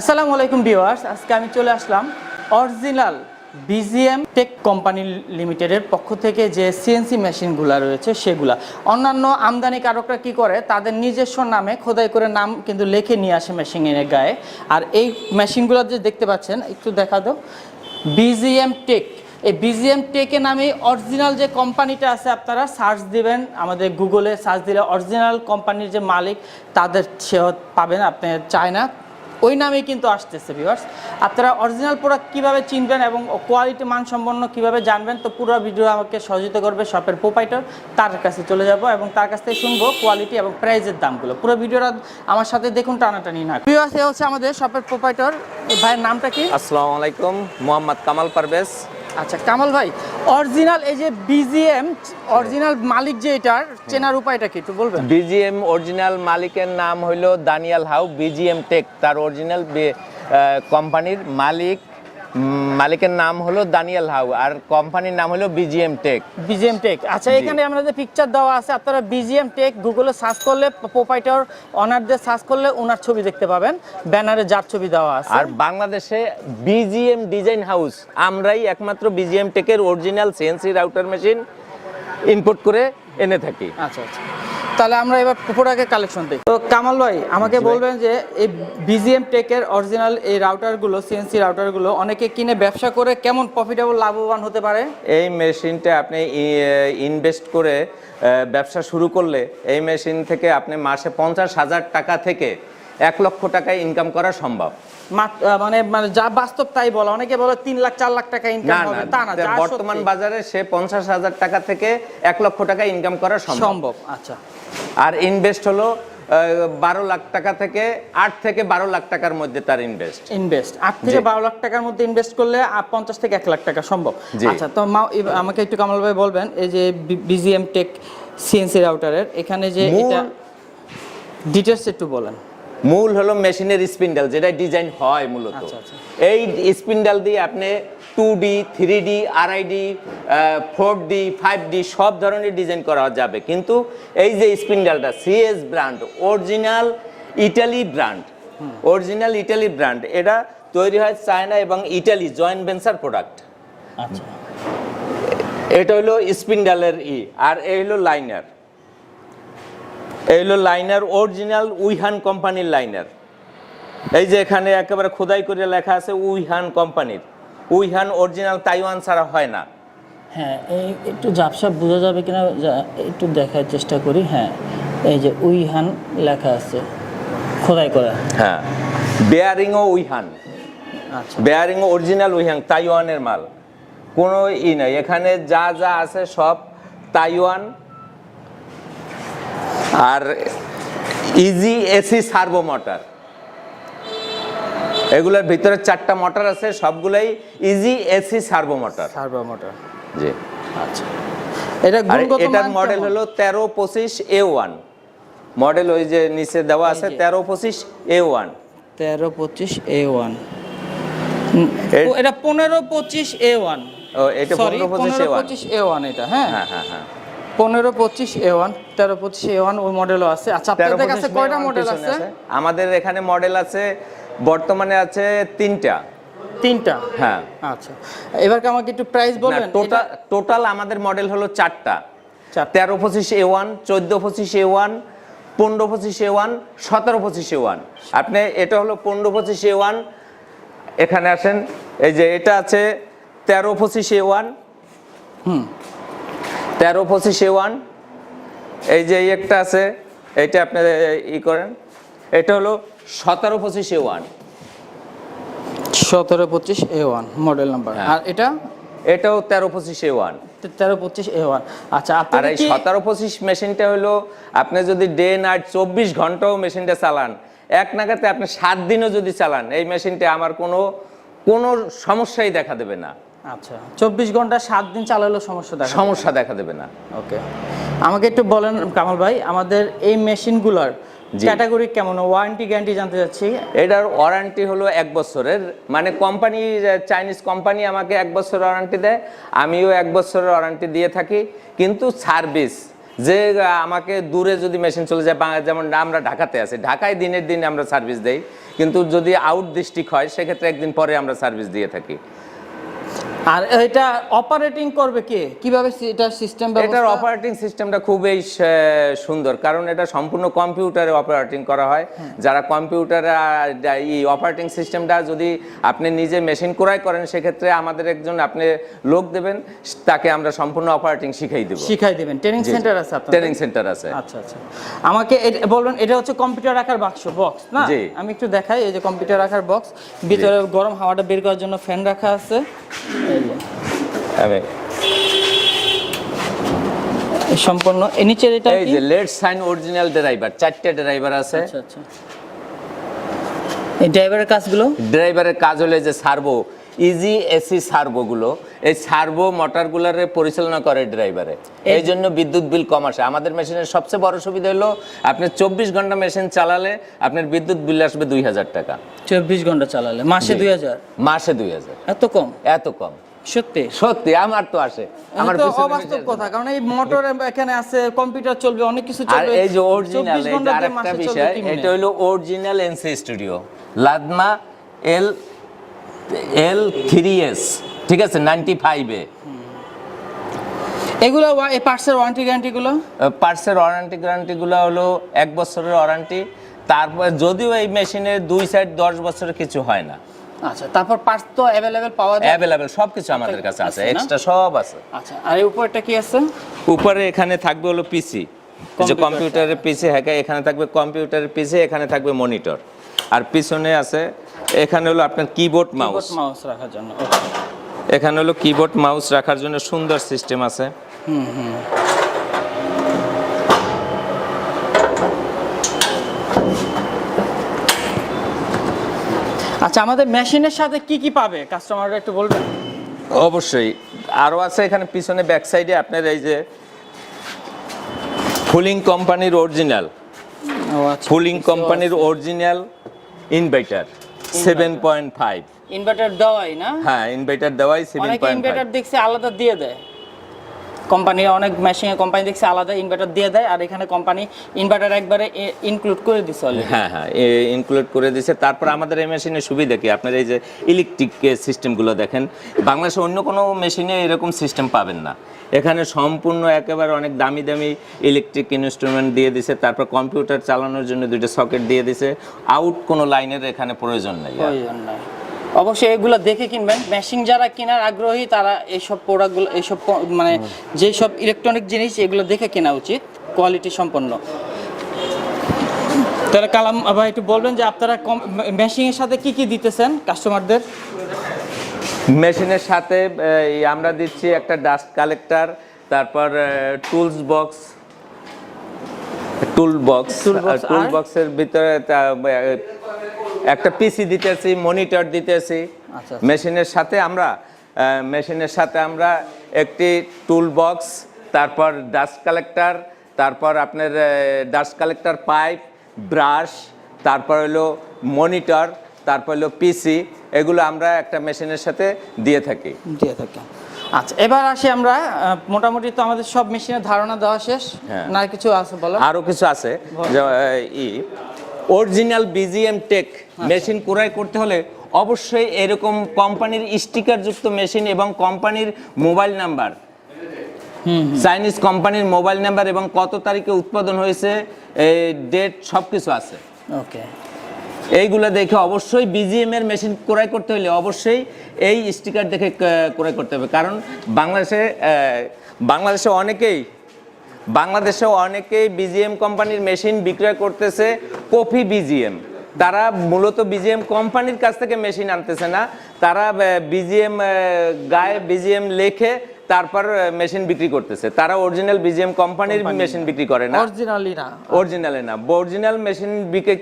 আসসালামু আলাইকুম ভিউয়ার্স, আজকে আমি চলে আসলাম অরিজিনাল বিজিএম টেক কোম্পানি লিমিটেডের পক্ষ থেকে যে সিএনসি মেশিনগুলো রয়েছে সেগুলা। অন্যান্য আমদানিকারকরা কি করে? তাদের নিজস্ব নামে খোদাই করে নাম কিন্তু লিখে নিয়ে আসে মেশিনের গায়ে। আর এই মেশিনগুলো যে দেখতে পাচ্ছেন, একটু দেখা দাও। BGM take. এই বিজিএম টেকে নামে অরিজিনাল যে কোম্পানিটা আছে, আপনারা সার্চ দিবেন, আমাদের গুগলে সার্চ দিলে অরিজিনাল কোম্পানির যে মালিক, তাদের সে পাবেন, আপনি চায়না ওই নামেই কিন্তু আসতেছে ভিউয়ার্স আপনারা অরিজিনাল প্রোডাক্ট কীভাবে চিনবেন এবং কোয়ালিটি মানসম্পন্ন কীভাবে জানবেন, তো পুরো ভিডিও আমাকে সহযোগিতা করবে শপের প্রোপাইটার তার কাছে চলে যাব এবং তার কাছ থেকে শুনব কোয়ালিটি এবং প্রাইজের দামগুলো। পুরো ভিডিওটা আমার সাথে দেখুন, টানাটানি না। ভিউয়ার্স হচ্ছে আমাদের শপের প্রোপাইটার ভাইয়ের নামটা কি? আসসালামু আলাইকুম, মোহাম্মদ কামাল পারভেজ। আচ্ছা কামাল ভাই অরিজিনাল এই যে বিজিএম অরিজিনাল মালিক যে এটার চেনার উপায়টা কি একটু বলবেন? বিজিএম অরিজিনাল মালিকের নাম হইল দানিয়াল হাউ বিজিএম টেক তার অরিজিনাল কোম্পানির মালিক মালিকের নাম হলো দানিয়াল হাউ আর কোম্পানির নাম হলো বিজিএম টেক। BGM take. আচ্ছা এখানে আমরা যে পিকচার দেওয়া আছে আপনারা বিজিএম টেক গুগলে সার্চ করলে প্রোপাইটার অনারদের সার্চ করলে ওনার ছবি দেখতে পাবেন ব্যানারে যার ছবি দেওয়া আছে। আর বাংলাদেশে বিজিএম ডিজাইন হাউস আমরাই একমাত্র BGM টেকের original CNC router machine input করে এনে থাকি। আচ্ছা আচ্ছা। তাহলে আমরা এবার প্রোডাক্টের কালেকশন দেখি। তো কামাল ভাই আমাকে বলবেন যে এই বিজিএম টেকের অরিজিনাল এই রাউটারগুলো সিএনসি রাউটারগুলো অনেকে কিনে ব্যবসা করে কেমন প্রফিটেবল লাভবান হতে পারে? এই মেশিনটা আপনি ইনভেস্ট করে ব্যবসা শুরু করলে এই মেশিন থেকে আপনি মাসে পঞ্চাশ হাজার টাকা থেকে এক লক্ষ টাকায় ইনকাম করা সম্ভব। মানে মানে যা বাস্তব তাই বলা। অনেকে বলে তিন লাখ চার লাখ টাকা ইনকাম হবে। তা না বর্তমান বাজারে সে পঞ্চাশ হাজার টাকা থেকে এক লক্ষ টাকা ইনকাম করা সম্ভব। সম্ভব আচ্ছা। আর ইনভেস্ট হলো বারো লাখ টাকা থেকে আট থেকে বারো লাখ টাকার মধ্যে তার ইনভেস্ট ইনভেস্ট আট থেকে বারো লাখ টাকার মধ্যে ইনভেস্ট করলে পঞ্চাশ থেকে এক লাখ টাকা সম্ভব। আচ্ছা তো মা- আমাকে একটু কামাল ভাই বলবেন এই যে বিজিএম টেক সিএনসি রাউটারের এখানে যে এটা ডিটেলস একটু বলেন। মূল হলো মেশিনের স্পিন্ডেল যেটা ডিজাইন হয় মূলত। আচ্ছা, আচ্ছা। এই স্পিন্ডেল দিয়ে আপনি টু ডি থ্রি ডি আড়াই ফোর ডি ফাইভ ডি সব ধরনের ডিজাইন করা যাবে। কিন্তু এই যে স্পিন্ডেলটা CS brand original Italy brand original Italy brand এটা তৈরি হয় চায়না এবং ইটালি জয়েন্ট ভেঞ্চার প্রোডাক্ট আচ্ছা। এটা হলো স্পিন্ডালের ই আর এই হলো লাইনার এই হলো লাইনার অরিজিনাল উইহান কোম্পানির লাইনার এই যে এখানে একেবারে খোদাই করে লেখা আছে উইহান কোম্পানির উইহান অরিজিনাল তাইওয়ান ছাড়া হয় না। হ্যাঁ এই একটু ঝাপসা বোঝা যাবে কিনা একটু দেখার চেষ্টা করি। হ্যাঁ এই যে উইহান লেখা আছে খোদাই করা। হ্যাঁ বেয়ারিংও উইহান আচ্ছা। বেয়ারিং অরিজিনাল উইহান তাইওয়ানের মাল। কোনো ই নাই এখানে যা যা আছে সব তাইওয়ান আর ইজি এসি সার্ভো মোটর এগুলোর ভিতরে চারটা মোটর আছে সবগুলাই easy AC servo motor servo motor জি। আচ্ছা। এটা এটার মডেল? হলো তেরো পঁচিশ এ ওয়ান মডেল ওই যে নিচে দেওয়া আছে। তেরো পঁচিশ এ ওয়ান তেরো পঁচিশ এ ওয়ান এটা পনেরো পঁচিশ এ ওয়ান ও এটা পনেরো পঁচিশ এ পনেরো ওয়ান পঁচিশ এ ওয়ান এটা হ্যাঁ? হ্যাঁ হ্যাঁ হ্যাঁ। পনেরো পঁচিশ এ ওয়ান তেরো পঁচিশ এ ওয়ান ওই মডেলও আছে। আচ্ছা আপনাদের কাছে কয়টা মডেল আছে? আমাদের এখানে মডেল আছে বর্তমানে আছে তিনটা। তিনটা? হ্যাঁ। আচ্ছা। এবার কি আমাকে একটু প্রাইস বলবেন? টোটাল টোটাল আমাদের মডেল হলো চারটা। চারটা। তেরো পঁচিশ এ ওয়ান চোদ্দ পঁচিশ এ ওয়ান পনেরো পঁচিশ এ ওয়ান সতেরো পঁচিশ এ ওয়ান আপনি এটা হলো পনেরো পঁচিশ এ ওয়ান এখানে আসেন এই যে এটা আছে তেরো পঁচিশ এ ওয়ান হুম। তেরো পঁচিশ ওয়ান। এই যে এই একটা আছে এইটা আপনি ই করেন। এটা হলো সতেরো পঁচিশ ওয়ান। সতেরো পঁচিশ এ ওয়ান মডেল নাম্বার হ্যাঁ। আর এটা? এটাও তেরো পঁচিশ এ ওয়ান। তেরো পঁচিশ এ ওয়ান। আচ্ছা আর এই সতেরো পঁচিশ মেশিনটা হলো আপনি যদি ডে নাইট চব্বিশ ঘন্টাও মেশিনটা চালান এক নাগাতে আপনি সাত দিনও যদি চালান এই মেশিনটা আমার কোনো কোনো সমস্যাই দেখা দেবে না। আচ্ছা চব্বিশ ঘণ্টা সাত দিন চালালেও সমস্যা দেখা সমস্যা দেখা দেবে না। ওকে। আমাকে একটু বলেন কামাল ভাই আমাদের এই মেশিনগুলোর। ক্যাটাগরি কেমন? ওয়ারেন্টি গ্যারান্টি জানতে চাচ্ছি। এটার ওয়ারেন্টি হলো এক বছরের। মানে কোম্পানি চাইনিজ কোম্পানি আমাকে এক বছর ওয়ারেন্টি দেয় আমিও এক বছরের ওয়ারেন্টি দিয়ে থাকি। কিন্তু সার্ভিস যে আমাকে দূরে যদি মেশিন চলে যায় বাংলা যেমন আমরা ঢাকাতে আছি ঢাকায় দিনের দিন আমরা সার্ভিস দেই। কিন্তু যদি আউট ডিস্ট্রিক্ট হয় সেক্ষেত্রে একদিন পরে আমরা সার্ভিস দিয়ে থাকি। আর এটা অপারেটিং করবে কে? কীভাবে এটার সিস্টেম এটার অপারেটিং সিস্টেমটা খুবই সুন্দর। কারণ এটা সম্পূর্ণ কম্পিউটারে অপারেটিং করা হয়। যারা কম্পিউটারে এই অপারেটিং সিস্টেমটা যদি আপনি নিজে মেশিন ক্রয় করেন সেক্ষেত্রে আমাদের একজন আপনি লোক দেবেন তাকে আমরা সম্পূর্ণ অপারেটিং শিখাই দেবো। শিখাই দেবেন। ট্রেনিং সেন্টার আছে আপনার ট্রেনিং সেন্টার আছে। আচ্ছা আচ্ছা। আমাকে এটা- বলবেন এটা হচ্ছে কম্পিউটার রাখার বাক্স বক্স না। আমি একটু দেখাই এই যে কম্পিউটার রাখার বক্স ভিতরে গরম হাওয়াটা বের করার জন্য ফ্যান রাখা আছে। সম্পূর্ণ। এই নিচের এটা এই যে লেট সাইন অরিজিনাল ড্রাইভার চারটে ড্রাইভার আছে। আচ্ছা আচ্ছা। এই ড্রাইভারের কাজগুলো? ড্রাইভারের কাজ হলো যে সার্ভো ইজি এসি সার্ভোগুলো। এই সার্ভো মোটরগুলোর পরিচালনা করে ড্রাইভারে। এই জন্য বিদ্যুৎ বিল কম আসে। আমাদের মেশিনের সবচেয়ে বড় সুবিধা হলো আপনি চব্বিশ ঘণ্টা মেশিন চালালে আপনার বিদ্যুৎ বিল আসবে দুই হাজার টাকা। চব্বিশ ঘণ্টা চালালে। মাসে দুই হাজার? মাসে দুই হাজার। এত কম? এত কম। সত্যি? সত্যি আমার তো আসে। আমার আমার তো অবাস্তব কথা কারণ এই মোটর এখানে আছে কম্পিউটার চলবে অনেক কিছু আর এই যে অরিজিনাল 24 ঘণ্টা দিয়ে আরেকটা বিষয় এটা হলো অরিজিনাল এনসি স্টুডিও লাদমা এল এল থ্রি এস ঠিক আছে নাইনটি ফাইভে এগুলো এই পার্টসের ওয়ারেন্টি গ্যারান্টি গুলো পার্টসের ওয়ারেন্টি গ্যারান্টিগুলো হলো এক বছরের ওয়ারেন্টি তারপর যদিও এই মেশিনের দুই সাইড দশ বছরের কিছু হয় না। আচ্ছা তারপর পার্টস তো অ্যাভেলেবেল পাওয়া যায়? অ্যাভেলেবেল সব কিছু আমাদের কাছে আছে এক্সট্রা সব আছে। আচ্ছা আর এই উপরটা কি আছে? উপরে এখানে থাকবে হলো পিসি যে কম্পিউটারের পিসি হ্যাঁ এখানে থাকবে কম্পিউটারের পিসি এখানে থাকবে মনিটর আর পিছনে আছে এখানে হলো আপনার কিবোর্ড মাউস মাউস রাখার জন্য এখানে হলো কিবোর্ড মাউস রাখার জন্য সুন্দর সিস্টেম আছে। আচ্ছা আমাদের মেশিনের সাথে কি কি পাবে? কাস্টমাররা একটু বলবেন। অবশ্যই। আরও আছে এখানে পিছনে ব্যাক সাইডে আপনার এই যে ফুলিং কোম্পানির অরিজিনাল আচ্ছা। ফুলিং কোম্পানির original inverter seven point five inverter দেওয়াই না? হ্যাঁ ইনভার্টার দেওয়াই সেভেন পয়েন্ট ইনভার্টার দেখছে আলাদা দিয়ে দেয়। কোম্পানি অনেক মেশিনে কোম্পানি দেখছে আলাদা ইনভার্টার দিয়ে দেয় আর এখানে কোম্পানি ইনভার্টার একবারে ইনক্লুড করে দিছে হ্যাঁ হ্যাঁ ইনক্লুড করে দিছে। তারপর আমাদের এই মেশিনের সুবিধা কি? আপনার এই যে ইলেকট্রিক সিস্টেমগুলো দেখেন বাংলাদেশে অন্য কোনো মেশিনে এরকম সিস্টেম পাবেন না। এখানে সম্পূর্ণ একেবারে অনেক দামি দামি ইলেকট্রিক ইনস্ট্রুমেন্ট দিয়ে দিছে। তারপর কম্পিউটার চালানোর জন্য দুইটা সকেট দিয়ে দিছে। আউট কোনো লাইনের এখানে প্রয়োজন নেই। প্রয়োজন নাই। অবশ্যই এগুলো দেখে কিনবেন। মেশিন যারা কেনার আগ্রহী তারা এইসব প্রোডাক্টগুলো এইসব মানে যেসব ইলেকট্রনিক জিনিস এগুলো দেখে কেনা উচিত কোয়ালিটি সম্পন্ন। তাহলে কালাম আবার একটু বলবেন যে আপনারা কম মেশিনের সাথে কি কি দিতেছেন কাস্টমারদের মেশিনের সাথে আমরা দিচ্ছি একটা ডাস্ট কালেক্টর তারপর tools box tool box tool বক্সের ভিতরে একটা পিসি দিতেছি মনিটর দিতেছি। আচ্ছা, মেশিনের সাথে আমরা মেশিনের সাথে আমরা একটি টুল বক্স তারপর ডাস্ট কালেক্টর তারপর আপনার ডাস্ট কালেক্টর পাইপ ব্রাশ তারপর হলো মনিটর তারপর হলো পিসি এগুলো আমরা একটা মেশিনের সাথে দিয়ে থাকি। দিয়ে থাকি। আচ্ছা এবার আসি আমরা মোটামুটি তো আমাদের সব মেশিনের ধারণা দেওয়া শেষ। হ্যাঁ। না কিছু আছে বলো? আরও কিছু আছে। ই অরিজিনাল বিজিএম টেক মেশিন ক্রয় করতে হলে অবশ্যই এরকম কোম্পানির স্টিকারযুক্ত মেশিন এবং কোম্পানির মোবাইল নাম্বার চাইনিজ কোম্পানির মোবাইল নাম্বার এবং কত তারিখে উৎপাদন হয়েছে এই ডেট সব কিছু আছে। ওকে। এইগুলো দেখে অবশ্যই বিজিএম এর মেশিন ক্রয় করতে হলে অবশ্যই এই স্টিকার দেখে ক্রয় করতে হবে। কারণ বাংলাদেশে বাংলাদেশে অনেকেই বাংলাদেশে অনেকেই বিজিএম কোম্পানির মেশিন বিক্রয় করতেছে কপি বিজিএম তারা মূলত বিজিএম কোম্পানির কাছ থেকে মেশিন আনতেছে না, তারা বিজিএম গায়ে বিজিএম লেখে তারপর মেশিন বিক্রি করতেছে। তারা অরিজিনাল বিজিএম কোম্পানির মেশিন বিক্রি করে না। অরিজিনালি না। অরিজিনালে না। অরিজিনাল মেশিন বিক্রি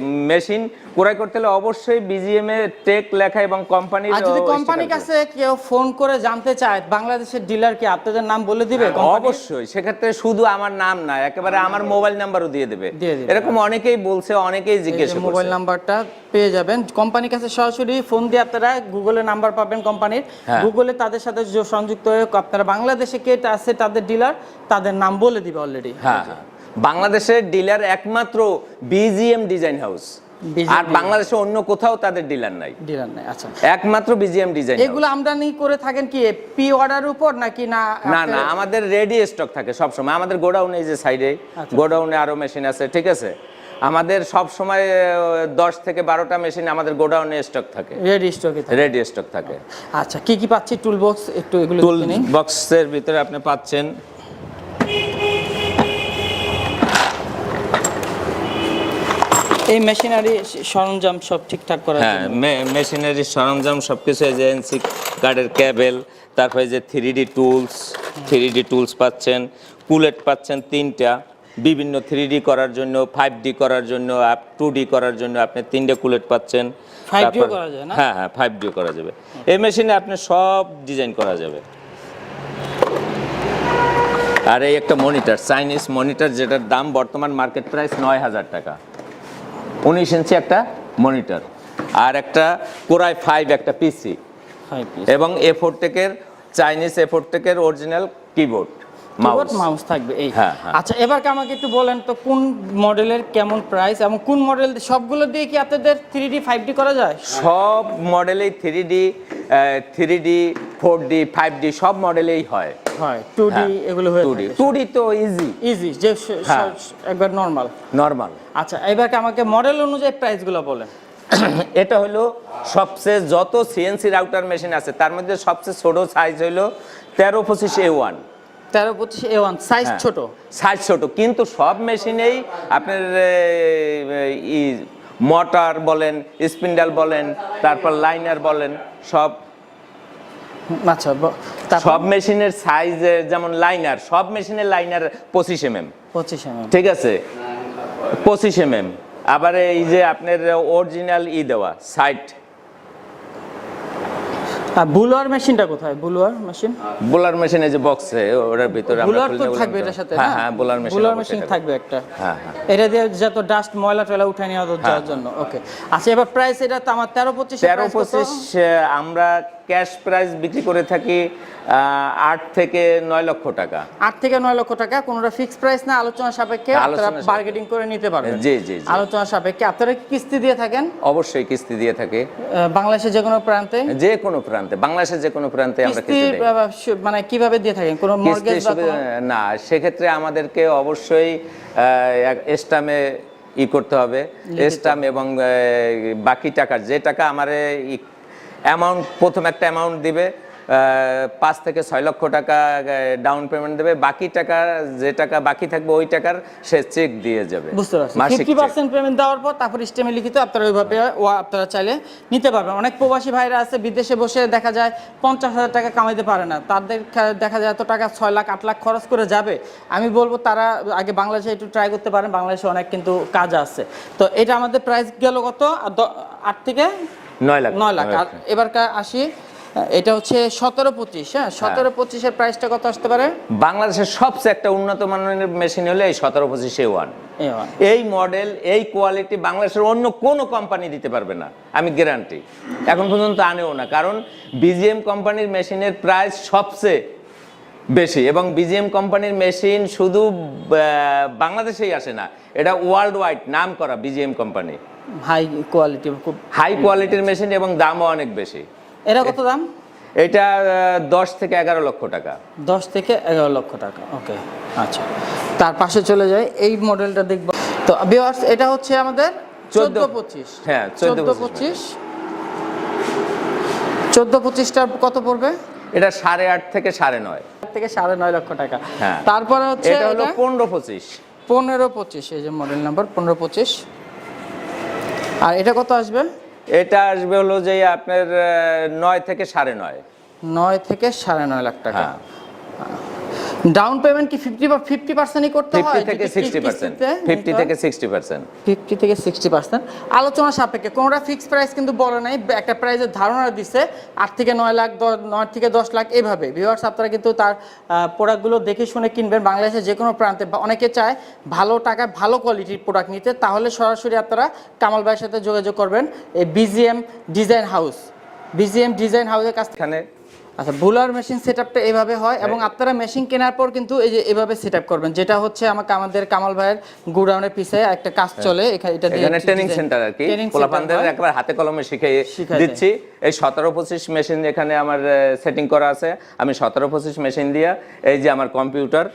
মেশিন ক্রয় করতে হলে অবশ্যই বিজিএম এ টেক লেখা এবং কোম্পানির আর যদি কোম্পানির কাছে কেউ ফোন করে জানতে চায় বাংলাদেশের ডিলার কি আপনাদের নাম বলে দিবে? অবশ্যই। সেক্ষেত্রে শুধু আমার নাম না একেবারে আমার মোবাইল নাম্বারও দিয়ে দেবে। এরকম অনেকেই বলছে অনেকেই জিজ্ঞেস মোবাইল নাম্বারটা পেয়ে যাবেন। কোম্পানির কাছে সরাসরি ফোন দিয়ে আপনারা গুগলে নাম্বার পাবেন কোম্পানির হ্যাঁ। গুগলে তাদের সাথে য- সংযুক্ত হয়ে প্রয়োগ আপনারা বাংলাদেশে কে আছে তাদের ডিলার তাদের নাম বলে দিবে অলরেডি হ্যাঁ হ্যাঁ। বাংলাদেশের ডিলার একমাত্র বিজিএম ডিজাইন হাউস আর বাংলাদেশে অন্য কোথাও তাদের ডিলার নাই। ডিলার নাই আচ্ছা। একমাত্র বিজিএম ডিজাইন এগুলো আমদানি করে থাকেন কি পি অর্ডার উপর নাকি না না না আমাদের রেডি স্টক থাকে সব সময় আমাদের গোডাউনে এই যে সাইডে আচ্ছা। গোডাউনে আরও মেশিন আছে ঠিক আছে? আমাদের সব সময় দশ থেকে বারোটা মেশিন আমাদের গোডাউনে স্টক থাকে। রেডি স্টকে রেডি স্টক থাকে। আচ্ছা কি কি পাচ্ছি? টুল বক্স একটু এগুলো টুল। বক্সের ভিতরে আপনি পাচ্ছেন। এই মেশিনারি সরঞ্জাম সব ঠিকঠাক করার হ্যাঁ মেশিনারি সরঞ্জাম সব কিছু এজেন্সি কার্ডের ক্যাবেল তারপরে যে three D tools three D tools পাচ্ছেন কুলেট পাচ্ছেন তিনটা। বিভিন্ন থ্রি ডি করার জন্য ফাইভ ডি করার জন্য টু ডি করার জন্য আপনি তিনটে কুলেট পাচ্ছেন। 5D ও করা হ্যাঁ হ্যাঁ ফাইভ ডিও করা যাবে। এই মেশিনে আপনি সব ডিজাইন করা যাবে। আর এই একটা মনিটর চাইনিজ মনিটর যেটার দাম বর্তমান মার্কেট প্রাইস নয় হাজার টাকা। উনিশ ইঞ্চি একটা মনিটর আর একটা কোরাই ফাইভ একটা পিসি এবং এ টেকের চাইনিজ এ টেকের original keyboard keyboard mouse mouse থাকবে এই। হ্যাঁ, হ্যাঁ। আচ্ছা এবার আমাকে একটু বলেন তো কোন মডেলের কেমন প্রাইস এবং কোন মডেল সবগুলো দিয়ে কি আপনাদের থ্রি ডি ফাইভ ডি করা যায়? সব মডেলেই three D three D four D five D সব মডেলেই হয়। হয় টু ডি হ্যাঁ, এগুলো হয়ে ডি টু ডি তো ইজি ইজি যে। একবার নর্মাল নর্মাল আচ্ছা এবারকে আমাকে মডেল অনুযায়ী প্রাইসগুলো বলেন। এটা হলো সবচেয়ে যত সিএনসি রাউটার মেশিন আছে তার মধ্যে সবচেয়ে ছোট সাইজ হলো তেরো পঁচিশ এ ওয়ান তেরো পঁচিশ এ ওয়ান সাইজ হ্যাঁ। ছোট। সাইজ ছোট কিন্তু সব মেশিনেই আপনার ই মোটর বলেন স্পিন্ডাল বলেন তারপর লাইনার বলেন সব আচ্ছা সব মেশিনের সাইজ যেমন লাইনার সব মেশিনের লাইনার পঁচিশ এম এম পঁচিশ এম এম ঠিক আছে? পঁচিশ এম এম আবার এই যে আপনার অরিজিনাল ই দেওয়া সাইড আর বুলোয়ার মেশিনটা কোথায়? বুলোয়ার মেশিন? বোলার মেশিন এই যে বক্সে ওটার ভিতরে আমরা বুলোয়ার তো থাকবে এটার সাথে হ্যাঁ হ্যাঁ বোলার মেশিন বুলোয়ার মেশিন থাকবে। একটা। হ্যাঁ হ্যাঁ। এটা দিয়ে যত ডাস্ট ময়লা টয়লা উঠায় নেওয়া যাওয়ার জন্য। ওকে আচ্ছা এবার প্রাইস এটা তো আমার তেরো পঁচিশ তেরো পঁচিশ আমরা ক্যাশ প্রাইস বিক্রি করে থাকি আট থেকে নয় লক্ষ টাকা। আট থেকে নয় লক্ষ টাকা কোনোটা ফিক্সড প্রাইস না আলোচনা সাপেক্ষে আপনারা বার্গেটিং করে নিতে পারবেন। জি, জি। আলোচনা সাপেক্ষে। আপনারা কি কিস্তি দিয়ে থাকেন? অবশ্যই কিস্তি দিয়ে থাকে। বাংলাদেশের যে কোনো প্রান্তে? যে কোনো প্রান্তে বাংলাদেশের যে কোনো প্রান্তে আমরা কিস্তি মানে কীভাবে দিয়ে থাকেন? কোনো মর্গেজ না সেক্ষেত্রে আমাদেরকে অবশ্যই এস্টামে ই করতে হবে। এস্টাম এবং বাকি টাকা যে টাকা আমার অ্যামাউন্ট প্রথম একটা অ্যামাউন্ট দিবে পাঁচ থেকে ছয় লক্ষ টাকা ডাউন পেমেন্ট দেবে। বাকি টাকা যে টাকা বাকি থাকবে ওই টাকার সে চেক দিয়ে যাবে। বুঝতে পারছি। ফিফটি পার্সেন্ট পেমেন্ট দেওয়ার পর তারপর স্টেমে লিখিত আপনারা ওইভাবে ও আপনারা চাইলে নিতে পারবেন। অনেক প্রবাসী ভাইরা আছে বিদেশে বসে দেখা যায় পঞ্চাশ হাজার টাকা কামাইতে পারে না। তাদের দেখা যায় এত টাকা ছয় লাখ আট লাখ খরচ করে যাবে। আমি বলব তারা আগে বাংলাদেশে একটু ট্রাই করতে পারেন। বাংলাদেশে অনেক কিন্তু কাজ আছে। তো এটা আমাদের প্রাইস গেল কত? আট থেকে নয় লাখ। নয় লাখ। আর এবার কা- আসি এটা হচ্ছে সতেরো পঁচিশ হ্যাঁ? সতেরো পঁচিশের প্রাইসটা কত আসতে পারে? বাংলাদেশের সবচেয়ে একটা উন্নত মানের মেশিন হলে এই সতেরো পঁচিশে ওয়ান এ হয়। এই মডেল এই কোয়ালিটি বাংলাদেশের অন্য কোনো কোম্পানি দিতে পারবে না আমি গ্যারান্টি এখন পর্যন্ত আনেও না কারণ বিজিএম কোম্পানির মেশিনের প্রাইস সবচেয়ে বেশি এবং বিজিএম কোম্পানির মেশিন শুধু বাংলাদেশেই আসে না এটা ওয়ার্ল্ড ওয়াইড নাম করা বিজিএম কোম্পানি হাই কোয়ালিটি খুব হাই কোয়ালিটির মেশিন এবং দামও অনেক বেশি। এটা কত দাম? এটা দশ থেকে এগারো লক্ষ টাকা। দশ থেকে এগারো লক্ষ টাকা ওকে আচ্ছা। তার পাশে চলে যায় এই মডেলটা দেখব। তো ভিউয়ার্স এটা হচ্ছে আমাদের চোদ্দ পঁচিশ। হ্যাঁ, চোদ্দ পঁচিশ চোদ্দ পঁচিশটা কত পড়বে? এটা সাড়ে আট থেকে সাড়ে নয়। আট থেকে সাড়ে নয় লক্ষ টাকা। হ্যাঁ। তারপরে হচ্ছে এটা হলো পনেরো পঁচিশ। পনেরো পঁচিশ এই যে মডেল নাম্বার পনেরো পঁচিশ। আর এটা কত আসবে? এটা আসবে হলো যে আপনার নয় থেকে সাড়ে নয়। নয় থেকে সাড়ে নয় লাখ টাকা। হ্যাঁ। ডাউন পেমেন্ট কি ফিফটি বা ফিফটি পার্সেন্টই করতে হয়? ফিফটি থেকে সিক্সটি পার্সেন্ট ফিফটি থেকে সিক্সটি পার্সেন্ট ফিফটি থেকে সিক্সটি পার্সেন্ট আলোচনা সাপেক্ষে কোনোটা ফিক্সড প্রাইস কিন্তু বলে নাই একটা প্রাইসের ধারণা দিছে আট থেকে নয় লাখ দ- নয় থেকে দশ লাখ এভাবে। ভিউয়ার্স আপনারা কিন্তু তার প্রোডাক্টগুলো দেখে শুনে কিনবেন। বাংলাদেশে যে কোনো প্রান্তে অনেকে চায় ভালো টাকায় ভালো কোয়ালিটির প্রোডাক্ট নিতে তাহলে সরাসরি আপনারা কামাল ভাইয়ের সাথে যোগাযোগ করবেন এই BGM design house BGM design হাউসের কাছ থেকে আচ্ছা বুলার মেশিন সেটআপটা এভাবে হয় এবং আপনারা মেশিন কেনার পর কিন্তু এই যে এভাবে সেটআপ করবেন যেটা হচ্ছে আমাকে আমাদের কামাল ভাইয়ের গোডাউনের পিছে একটা কাজ চলে এখানে এটা দিয়ে এখানে ট্রেনিং সেন্টার আর কি পোলাপানদের একবার হাতে কলমে শিখিয়ে দিচ্ছি। এই সতেরো পঁচিশ মেশিন এখানে আমার সেটিং করা আছে। আমি সতেরো পঁচিশ মেশিন দিয়া এই যে আমার কম্পিউটার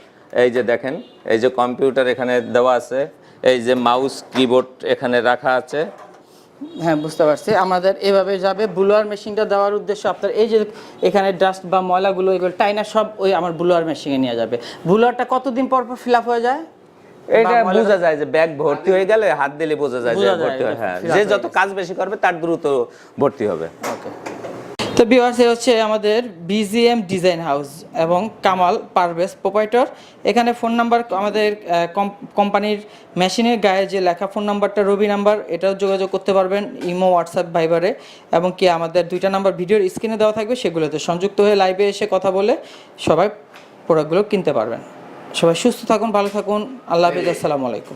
এই যে দেখেন এই যে কম্পিউটার এখানে দেওয়া আছে। এই যে মাউস কিবোর্ড এখানে রাখা আছে। হ্যাঁ বুঝতে পারছি। আমাদের এভাবে যাবে। বুলোয়ার মেশিনটা দেওয়ার উদ্দেশ্য আপনার এই যে এখানে ডাস্ট বা ময়লাগুলো এগুলো টাইনা সব ওই আমার বুলোয়ার মেশিনে নিয়ে যাবে। বুলোয়ারটা কতদিন পর পর ফিল আপ হয়ে যায়? এটা বোঝা যায় যে ব্যাগ ভর্তি হয়ে গেলে হাত দিলে বোঝা যায় যে ভর্তি হয়। হ্যাঁ যে যত কাজ বেশি করবে তার দ্রুত ভর্তি হবে। ওকে তো বিওয়ার্স এ হচ্ছে আমাদের বিজিএম ডিজাইন হাউস এবং কামাল পারভেজ প্রোপাইটর এখানে ফোন নাম্বার আমাদের কম- কোম্পানির মেশিনের গায়ে যে লেখা ফোন নাম্বারটা রবি নাম্বার এটাও যোগাযোগ করতে পারবেন ইমো হোয়াটসঅ্যাপ ভাইবারে এবং কি আমাদের দুইটা নাম্বার ভিডিওর স্ক্রিনে দেওয়া থাকবে সেগুলোতে সংযুক্ত হয়ে লাইভে এসে কথা বলে সবাই প্রোডাক্টগুলো কিনতে পারবেন। সবাই সুস্থ থাকুন ভালো থাকুন। আল্লাহ হাফিজ আসসালামু আলাইকুম।